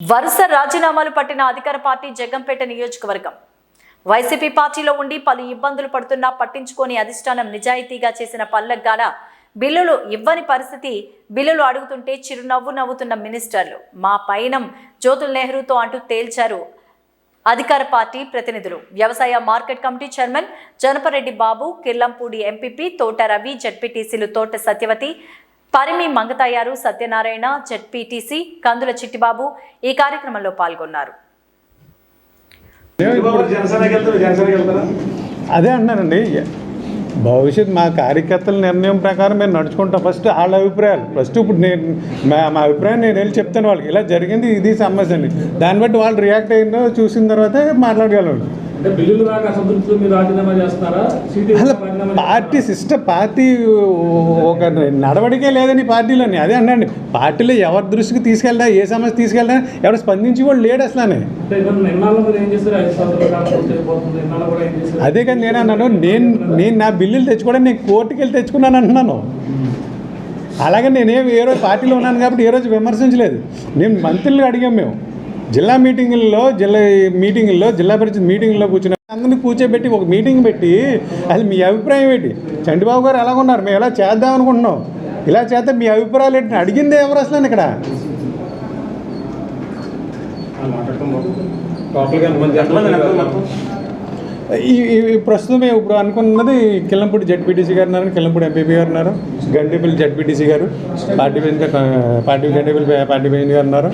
వరుస రాజీనామాలు పట్టిన అధికార పార్టీ జగంపేట నియోజకవర్గం. వైసీపీ పార్టీలో ఉండి పలు ఇబ్బందులు పడుతున్నా పట్టించుకొని అధిష్టానం నిజాయితీగా చేసిన పనులకు బిల్లులు ఇవ్వని పరిస్థితి బిల్లులు అడుగుతుంటే చిరునవ్వు నవ్వుతున్న మినిస్టర్లు. మా పైనం జ్యోతుల్ నెహ్రూతో అంటూ తేల్చారు అధికార పార్టీ ప్రతినిధులు. వ్యవసాయ market committee chairman Janapareddy Babu Kirlampudi MPP Thota Ravi జడ్పీటీసీలు తోట సత్యవతి పరిమి మంగతయ్యారు సత్యనారాయణ జడ్పీటీసీ కందుల చిట్టిబాబు ఈ కార్యక్రమంలో పాల్గొన్నారు. అదే అన్నానండి. భవిష్యత్ మా కార్యకర్తల నిర్ణయం ప్రకారం మేము నడుచుకుంటాం. ఫస్ట్ వాళ్ళ అభిప్రాయాలు. ఫస్ట్ ఇప్పుడు నేను మా మా అభిప్రాయం నేను వెళ్ళి చెప్తాను వాళ్ళకి. ఇలా జరిగింది ఇది సమస్య అని దాన్ని బట్టి వాళ్ళు రియాక్ట్ అయిందో చూసిన తర్వాతే మాట్లాడగలను పార్టీ సిస్టమ్ పార్టీ ఒక నడవడికే లేదని పార్టీలోని అదే అన్నాండి పార్టీలో ఎవరి దృష్టికి తీసుకెళ్ళినా ఏ సమస్య తీసుకెళ్ళినా ఎవరు స్పందించి కూడా లేడు అసలు అదే కానీ నేను అన్నాను నేను నేను నా బిల్లులు తెచ్చుకోవడం నేను కోర్టుకి వెళ్ళి తెచ్చుకున్నాను అంటున్నాను. అలాగే నేనేం ఏ రోజు పార్టీలో ఉన్నాను కాబట్టి ఏ రోజు విమర్శించలేదు. నేను మంత్రులు అడిగాం మేము. జిల్లా మీటింగుల్లో జిల్లా మీటింగుల్లో జిల్లా పరిషత్ మీటింగుల్లో కూర్చున్న అందరినీ కూర్చోబెట్టి ఒక మీటింగ్ పెట్టి అసలు మీ అభిప్రాయం ఏంటి? చంటిబాబు గారు ఎలా ఉన్నారు? మేము ఎలా చేద్దాం అనుకుంటున్నాం? ఇలా చేస్తే మీ అభిప్రాయాలు ఏంటి? అడిగిందే ఎవరు అసలు ఇక్కడ? ఈ ప్రస్తుతం మేము ఇప్పుడు అనుకున్నది కిల్లంపూడి జడ్పీటీసీ గారు ఉన్నారు కిల్లంపూడి ఎంపీపీ గారు ఉన్నారు గండిపల్లి జడ్పీటీసీ గారు party president party Gandipalli party president గారు ఉన్నారు.